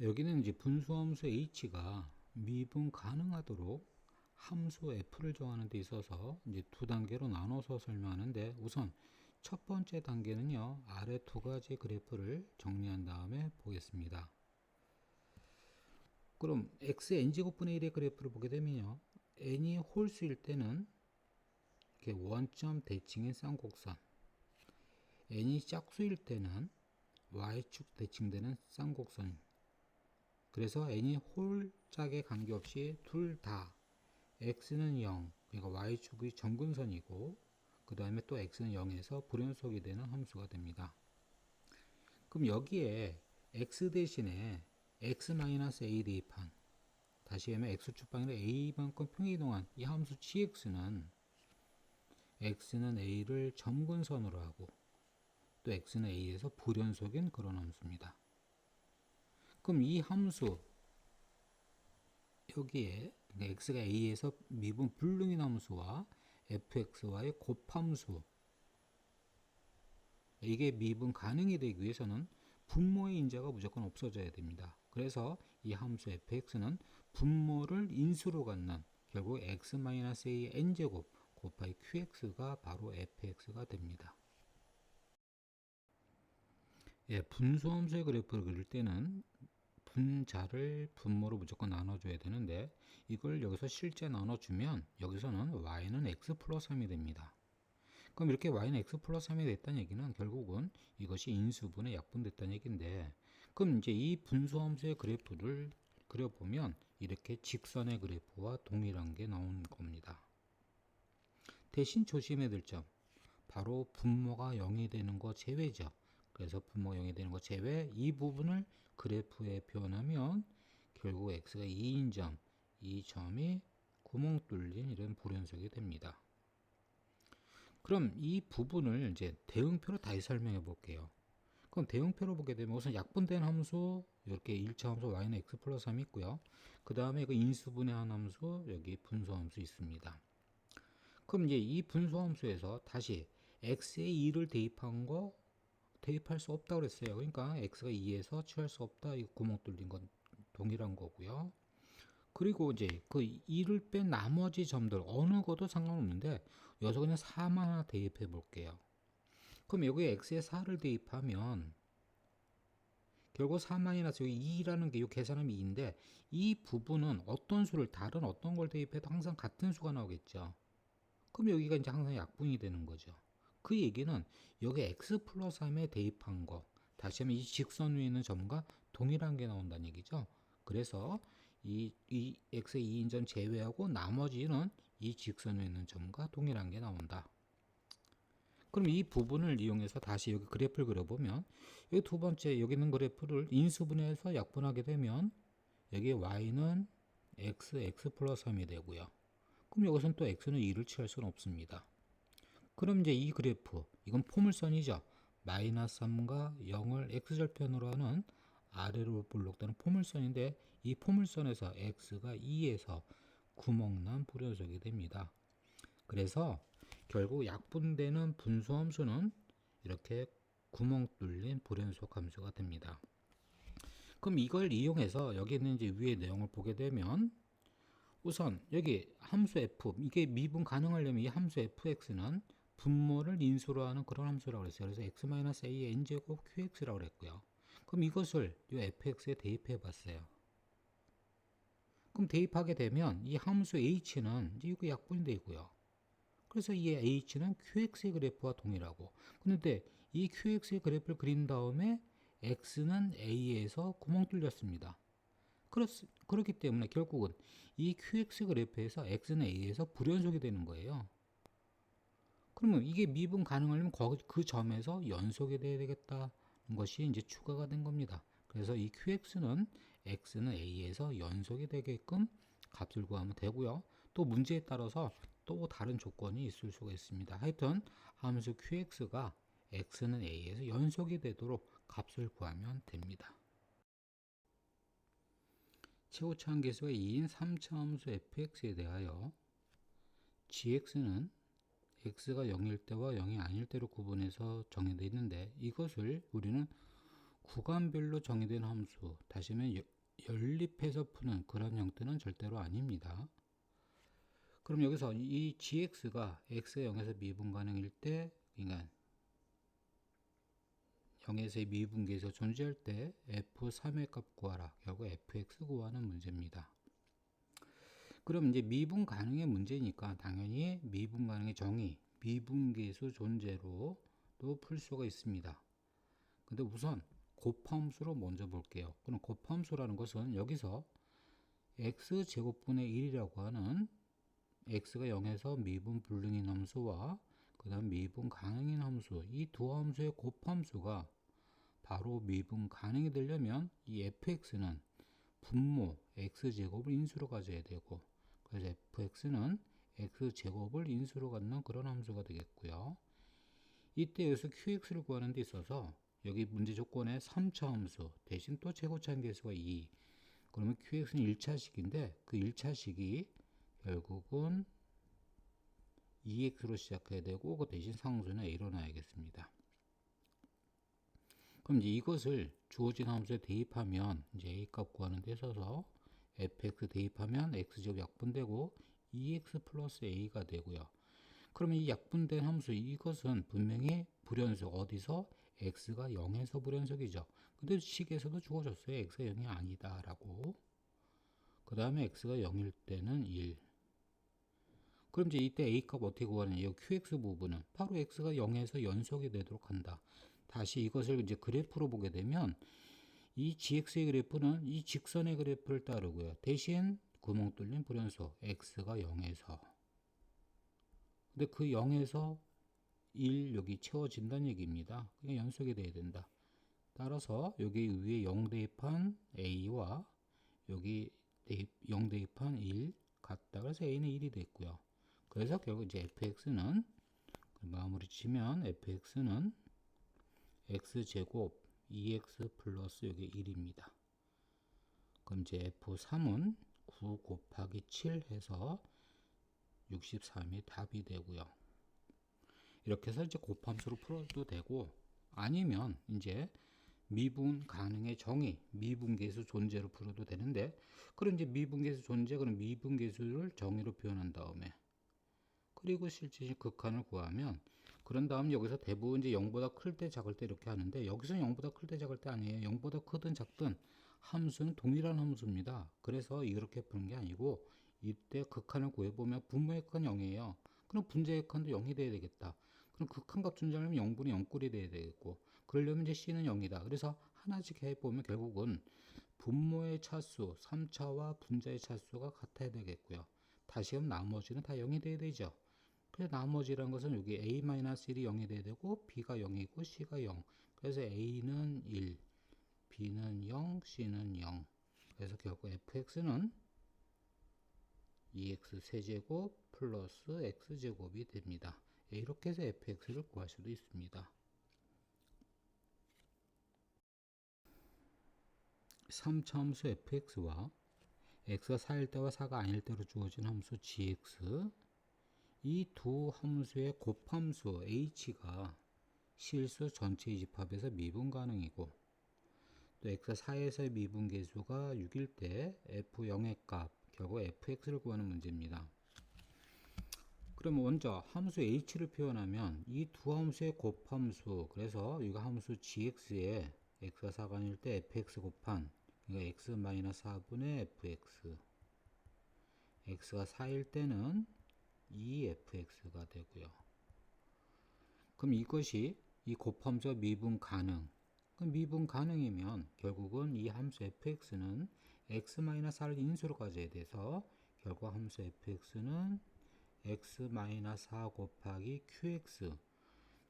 여기는 이제 분수함수 h가 미분 가능하도록 함수 f를 정하는 데 있어서 이제 두 단계로 나눠서 설명하는데 우선 첫 번째 단계는요 아래 두 가지 그래프를 정리한 다음에 보겠습니다. 그럼 x n제곱분의 1의 그래프를 보게 되면요 n이 홀수일 때는 원점 대칭인 쌍곡선 n이 짝수일 때는 y축 대칭되는 쌍곡선 그래서 n이 홀짝에 관계없이 둘 다 x는 0 그러니까 y축의 점근선이고 그 다음에 또 x는 0에서 불연속이 되는 함수가 됩니다. 그럼 여기에 x 대신에 x-a 대입한 다시 하면 x축방이라 a만큼 평이동한 이 함수 gx는 x는 a를 점근선으로 하고 또 x는 a에서 불연속인 그런 함수입니다. 그럼 이 함수 여기에 x가 a에서 미분 불능인 함수와 fx와의 곱함수 이게 미분 가능이 되기 위해서는 분모의 인자가 무조건 없어져야 됩니다. 그래서 이 함수 fx는 분모를 인수로 갖는 결국 x-a n제곱 곱하기 qx가 바로 fx가 됩니다. 예, 분수함수의 그래프를 그릴 때는 분자를 분모로 무조건 나눠줘야 되는데 이걸 여기서 실제 나눠주면 여기서는 y는 x 플러스 3이 됩니다. 그럼 이렇게 y는 x 플러스 3이 됐다는 얘기는 결국은 이것이 인수분의 약분됐다는 얘기인데 그럼 이제 이 분수함수의 그래프를 그려보면 이렇게 직선의 그래프와 동일한 게 나온 겁니다. 대신 조심해야 될 점, 바로 분모가 0이 되는 거 제외죠. 그래서 분모가 0이 되는 거 제외 이 부분을 그래프에 표현하면 결국 x가 2인 점, 이 점이 구멍 뚫린 이런 불연속이 됩니다. 그럼 이 부분을 이제 대응표로 다시 설명해 볼게요. 그럼 대응표로 보게 되면 우선 약분된 함수 이렇게 1차 함수 y는 x 플러스 3이 있고요. 그 다음에 그 인수분해한 함수 여기 분수 함수 있습니다. 그럼 이제 이 분수함수에서 다시 x에 2를 대입한 거 대입할 수 없다고 그랬어요. 그러니까 x가 2에서 취할 수 없다. 이 구멍 뚫린 건 동일한 거고요. 그리고 이제 그 2를 뺀 나머지 점들 어느 것도 상관없는데 여기서 그냥 4만 하나 대입해 볼게요. 그럼 여기에 x에 4를 대입하면 결국 4만이 나서 여기 2라는 게 이 계산하면 2인데 이 부분은 어떤 수를 다른 어떤 걸 대입해도 항상 같은 수가 나오겠죠. 그럼 여기가 이제 항상 약분이 되는 거죠. 그 얘기는 여기 x 플러스 3에 대입한 거 다시 하면 이 직선 위에 있는 점과 동일한 게 나온다는 얘기죠. 그래서 이, 이 x의 2인점 제외하고 나머지는 이 직선 위에 있는 점과 동일한 게 나온다. 그럼 이 부분을 이용해서 다시 여기 그래프를 그려보면 여기 두 번째 여기 있는 그래프를 인수분해해서 약분하게 되면 여기 y는 x, x 플러스 3이 되고요. 그럼 여기서는 또 x는 2를 취할 수는 없습니다. 그럼 이제 이 그래프 이건 포물선이죠. 마이너스 3과 0을 x절편으로 하는 아래로 볼록되는 포물선인데 이 포물선에서 x가 2에서 구멍난 불연속이 됩니다. 그래서 결국 약분되는 분수함수는 이렇게 구멍 뚫린 불연속 함수가 됩니다. 그럼 이걸 이용해서 여기 있는 이제 위의 내용을 보게 되면 우선 여기 함수 f 이게 미분 가능하려면 이 함수 fx는 분모를 인수로 하는 그런 함수라고 그랬어요. 그래서 x-a n제곱 qx라고 그랬고요. 그럼 이것을 이 fx에 대입해 봤어요. 그럼 대입하게 되면 이 함수 h는 이거 약분이 되고요. 그래서 이 h는 qx의 그래프와 동일하고 그런데 이 qx의 그래프를 그린 다음에 x는 a에서 구멍 뚫렸습니다. 그렇, 그렇기 때문에 결국은 이 qx 그래프에서 x는 a에서 불연속이 되는 거예요. 그러면 이게 미분 가능하려면 그 점에서 연속이 돼야 되겠다는 것이 이제 추가가 된 겁니다. 그래서 이 qx는 x는 a에서 연속이 되게끔 값을 구하면 되고요. 또 문제에 따라서 또 다른 조건이 있을 수가 있습니다. 하여튼 함수 qx가 x는 a에서 연속이 되도록 값을 구하면 됩니다. 최고차 한계수가 2인 3차 함수 fx에 대하여 gx는 x가 0일 때와 0이 아닐 때로 구분해서 정해져 있는데 이것을 우리는 구간별로 정의된 함수, 다시 말하면 여- 연립해서 푸는 그런 형태는 절대로 아닙니다. 그럼 여기서 이 gx가 x가 0에서 미분 가능일 때, 그러니까 0에서의 미분계에서 존재할 때 f3의 값 구하라. 결국 fx 구하는 문제입니다. 그럼 이제 미분 가능의 문제니까 당연히 미분 가능의 정의, 미분계수 존재로 또풀 수가 있습니다. 근데 우선 곱함수로 먼저 볼게요. 그럼 곱함수라는 것은 여기서 x 제곱분의 1이라고 하는 x가 0에서 미분 불능인 함수와 그 다음 미분 가능인 함수 이 두 함수의 곱함수가 바로 미분 가능이 되려면 이 fx는 분모 x제곱을 인수로 가져야 되고 그래서 fx는 x제곱을 인수로 갖는 그런 함수가 되겠고요. 이때 여기서 qx를 구하는 데 있어서 여기 문제 조건에 3차 함수 대신 또 최고차인 계수가 2 그러면 qx는 1차식인데 그 1차식이 결국은 2x로 시작해야 되고 그 대신 상수는 a로 놔야겠습니다. 그럼 이제 이것을 주어진 함수에 대입하면 이제 a 값 구하는 데 있어서 fx 대입하면 x제곱 약분되고 2x 플러스 a가 되고요. 그러면 이 약분된 함수 이것은 분명히 불연속 어디서 x가 0에서 불연속이죠. 근데 식에서도 주어졌어요. x가 0이 아니다 라고. 그 다음에 x가 0일 때는 1. 그럼 이제 이때 a 값 어떻게 구하느냐? 이 qx 부분은 바로 x가 0에서 연속이 되도록 한다. 다시 이것을 이제 그래프로 보게 되면 이 gx의 그래프는 이 직선의 그래프를 따르고요. 대신 구멍 뚫린 불연속 x가 0에서 근데 그 0에서 1 여기 채워진다는 얘기입니다. 그냥 연속이 돼야 된다. 따라서 여기 위에 0 대입한 a와 여기 대입, 0 대입한 1 같다. 그래서 a는 1이 됐고요. 그래서 결국 이제 fx는 마무리 치면 fx는 x제곱 2x 플러스 여기 1입니다. 그럼 이제 f3은 9 곱하기 7 해서 63이 답이 되고요. 이렇게 해서 이제 곱함수로 풀어도 되고 아니면 이제 미분 가능의 정의, 미분계수 존재로 풀어도 되는데 그럼 이제 미분계수 존재 그럼 미분계수를 정의로 표현한 다음에 그리고 실제 극한을 구하면 그런 다음 여기서 대부분 이제 0보다 클 때 작을 때 이렇게 하는데 여기서는 0보다 클 때 작을 때 아니에요. 0보다 크든 작든 함수는 동일한 함수입니다. 그래서 이렇게 푸는 게 아니고 이때 극한을 구해보면 분모의 칸 0이에요. 그럼 분자의 칸도 0이 돼야 되겠다. 그럼 극한값 존재하려면 0분의 0꼴이 돼야 되겠고 그러려면 이제 C는 0이다. 그래서 하나씩 해보면 결국은 분모의 차수 3차와 분자의 차수가 같아야 되겠고요. 다시 하면 나머지는 다 0이 돼야 되죠. 그래서 나머지란 것은 여기 a-1이 0이 돼야 되고 b가 0이고 c가 0. 그래서 a는 1, b는 0, c는 0. 그래서 결국 fx는 2x 세제곱 플러스 x제곱이 됩니다. 예, 이렇게 해서 fx를 구할 수도 있습니다. 3차 함수 fx와 x가 4일 때와 4가 아닐 때로 주어진 함수 gx 이 두 함수의 곱함수 h가 실수 전체 집합에서 미분 가능이고 또 x가 4에서의 미분 계수가 6일 때 f0의 값 결국 fx를 구하는 문제입니다. 그럼 먼저 함수 h를 표현하면 이 두 함수의 곱함수 그래서 이거 함수 gx에 x가 4가 아닐 때 fx 곱한 그러니까 x 4분의 fx x가 4일 때는 2fx가 되고요. 그럼 이것이 이 곱함수와 미분 가능. 그럼 미분 가능이면 결국은 이 함수 fx는 x-4를 인수로 가져야 돼서 결국 함수 fx는 x-4 곱하기 qx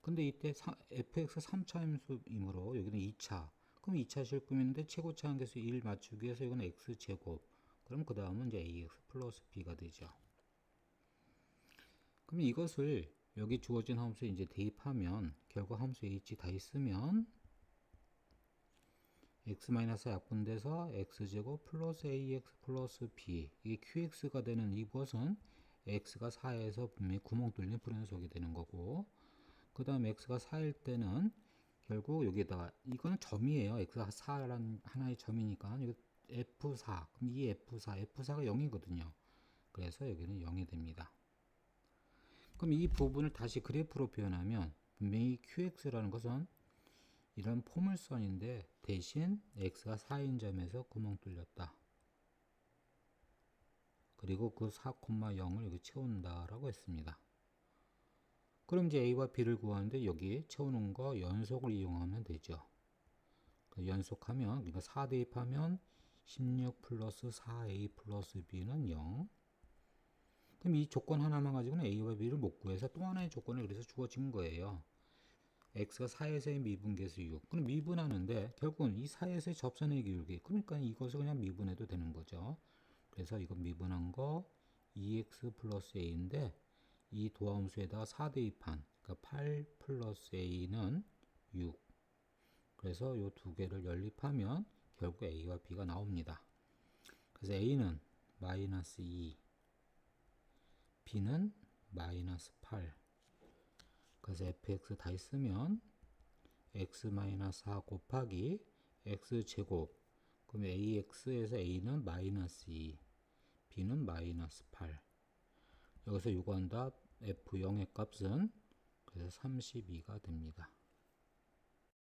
근데 이때 fx 3차 함수이므로 여기는 2차. 그럼 2차 실금인데 최고차 한계수 1 맞추기 위해서 이건 x제곱. 그럼 그 다음은 이제 ax 플러스 b가 되죠 그럼 이것을 여기 주어진 함수에 이제 대입하면 결국 함수 h 다 있으면 x-4 약분돼서 x제곱 플러스 ax 플러스 b 이게 qx가 되는 이것은 x가 4에서 분명히 구멍 뚫린 불연속이 되는 거고 그 다음에 x가 4일 때는 결국 여기다가 이거는 점이에요. x가 4란 하나의 점이니까 이거 f4 그럼 이 f4 f4가 0이거든요. 그래서 여기는 0이 됩니다. 그럼 이 부분을 다시 그래프로 표현하면 분명히 qx라는 것은 이런 포물선인데 대신 x가 4인 점에서 구멍 뚫렸다. 그리고 그 4,0을 여기 채운다라고 했습니다. 그럼 이제 a와 b를 구하는데 여기 채우는 거 연속을 이용하면 되죠. 그 연속하면 그러니까 4 대입하면 16 플러스 4a 플러스 b는 0. 그럼 이 조건 하나만 가지고는 a와 b를 못 구해서 또 하나의 조건을 그래서 주어진 거예요. x가 4에서의 미분계수 6. 그럼 미분하는데 결국은 이 4에서의 접선의 기울기. 그러니까 이것을 그냥 미분해도 되는 거죠. 그래서 이거 미분한 거 2x 플러스 a인데 이 도함수에다가 4 대입한 그러니까 8 플러스 a는 6. 그래서 이 두 개를 연립하면 결국 a와 b가 나옵니다. 그래서 a는 마이너스 2, b는 마이너스 8. 그래서 fx 다 있으면 x 마이너스 4 곱하기 x 제곱 그럼 ax에서 a는 마이너스 2 b는 마이너스 8 여기서 요구한 답 f0의 값은 그래서 32가 됩니다.